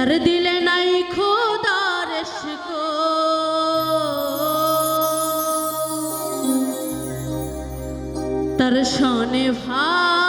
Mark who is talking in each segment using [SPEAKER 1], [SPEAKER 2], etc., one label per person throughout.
[SPEAKER 1] নজর দিলে নাই খোদার তার সনে ভাই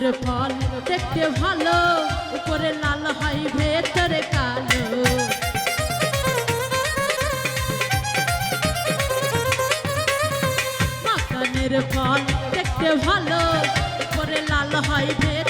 [SPEAKER 1] ফুলের ফল দেখতে ভালো, উপরে লাল হয় ভেতরে কালো। মাকানের ফল দেখতে ভালো, উপরে লাল হয় ভেতরে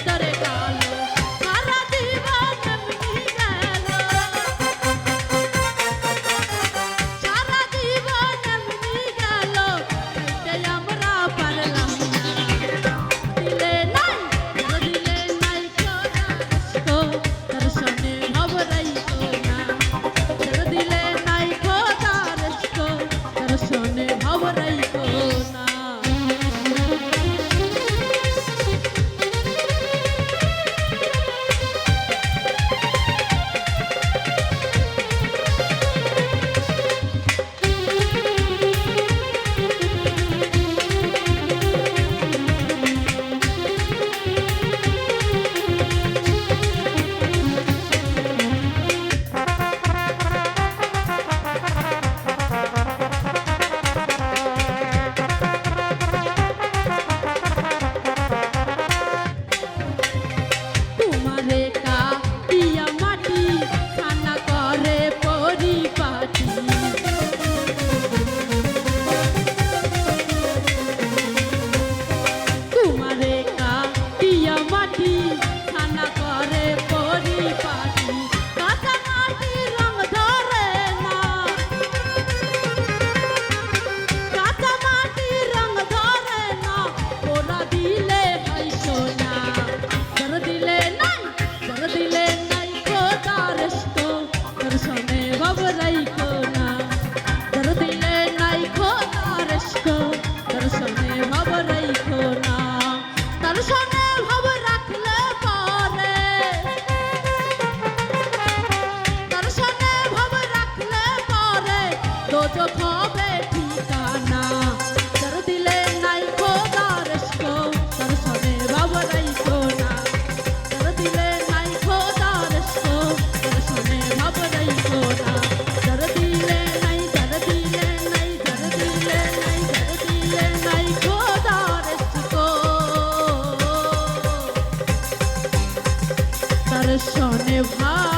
[SPEAKER 1] ভাব